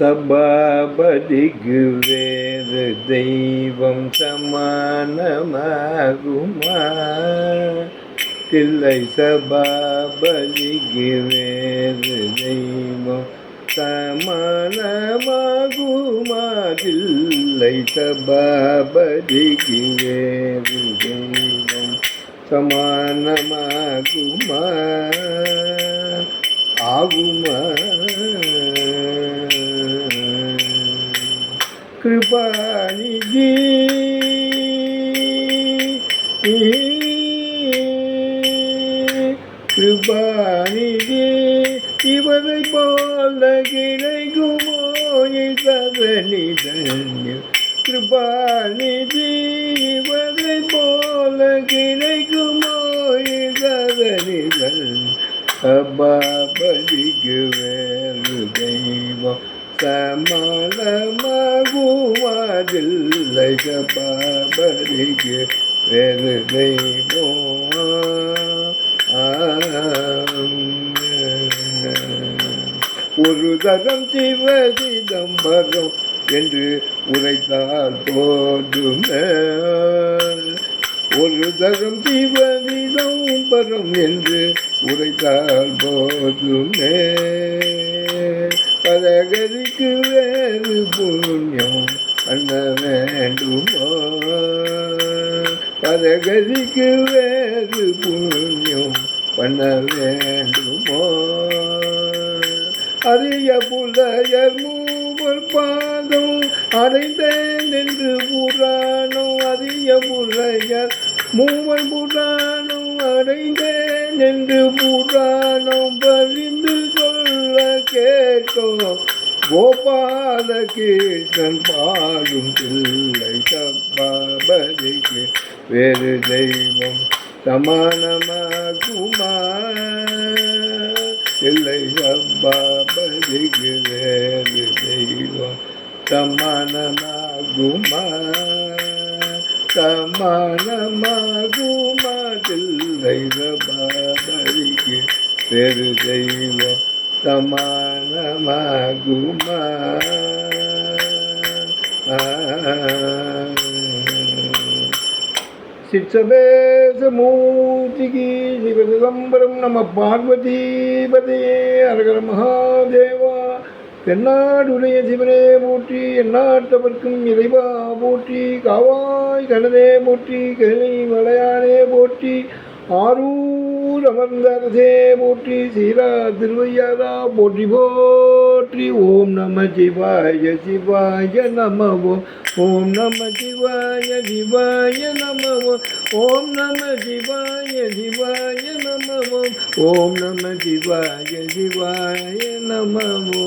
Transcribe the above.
சபாபதிக்கு வேறு தெய்வம் சமானமாகுமா? தில்லை சபாபதிக்கு வேறு தெய்வம் சமானமாகுமா? தில்லை சபாபதிக்கு வேறு தெய்வம் சமானமாகுமா? ஆகுமா? கிருபாநிதி கிருபாநிதி இவரை போல கிடைக்குமோ இதனிதன்யம் கிருபாநிதி இவரை போல கிடைக்குமோ இதனிதன் சபாபதிக்கு வேறு தெய்வம் சமாளமாகுவதில்லை சபாபதிக்கு வேறு தெய்வம் ஒரு தரம் சிவ சிதம்பரம் என்று உரைத்தால் போதுமே. ஒரு தரம் சிவ பரம் என்று உரைத்தால் போதுமே. பரகதிக்கு வேறு புண்ணியம் பண்ண வேண்டுமோ? பரகதிக்கு வேறு புண்ணியம் பண்ண வேண்டுமோ? அரிய புலையர் மூவர் பாதம் அடைந்தேன் என்று புராணம் அரிய புலையர் மூவர் புராணம் அடைந்தேன் என்று புராணம் பறிந்து சொல்ல கேட்டோம். கோபால கீர்த்தன் பாடும் பிள்ளை சப்பாபதிக்கு வேறு தெய்வம் சமானமாகுமா? இல்லை சப்பாபதிக்கு வேறு தெய்வம் சமானமாகுமா? சமானமாகுமா இல்லை சப்பாபதிக்கு வேறு தெய்வம் சமானமாகுமா சிற்றபேசமூர்த்திக்கு சிவசிதம்பரம் நம பார்வதிபதியே அரகர மகாதேவா தென்னாடுடைய சிவனே போற்றி எந்நாட்டவர்க்கும் இறைவா போற்றி காவாய் கடனே போற்றி கருணை மலையானே போற்றி ஆரூ அமர்ந்த அரசே போற்றி சீரா திருவையாரா போற்றி போற்றி. ஓம் நம சிவாய சிவாய நமவோ ஓம் நம சிவாய சிவாய நமவோ ஓம் நம சிவாய சிவாய நமவோ ஓம் நம சிவாய சிவாய நமவோ.